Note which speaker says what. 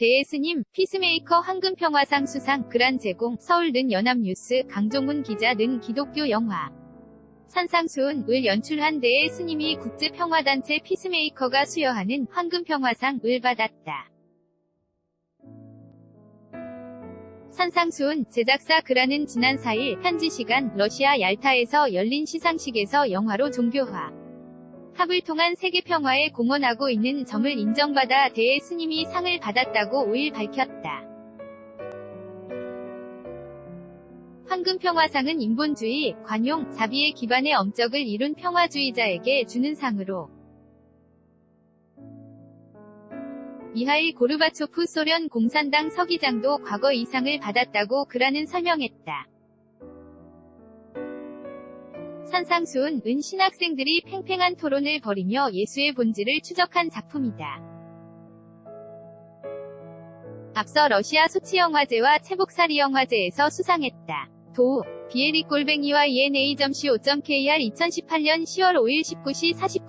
Speaker 1: 대예스님, 피스메이커 황금평화상 수상, 그란 제공, 서울 는 연합뉴스, 강종훈 기자 는 기독교 영화. 산상수훈, 을 연출한 대예스님이 국제평화단체 피스메이커가 수여하는 황금평화상, 을 받았다. 산상수훈, 제작사 그라는 지난 4일, 현지 시간, 러시아 얄타에서 열린 시상식에서 영화로 종교화. 합을 통한 세계 평화에 공헌하고 있는 점을 인정받아 대의 스님이 상을 받았다고 5일 밝혔다. 황금평화상은 인본주의, 관용, 자비의 기반의 엄적을 이룬 평화주의자에게 주는 상으로 미하일 고르바초프 소련 공산당 서기장도 과거 이 상을 받았다고 그라는 설명했다. 산상수훈, 은 신학생들이 팽팽한 토론을 벌이며 예수의 본질을 추적한 작품이다. 앞서 러시아 소치 영화제와 채복사리 영화제에서 수상했다. 도, 비에리 꼴뱅이와 ENA.co.kr 2018년 10월 5일 19시 49분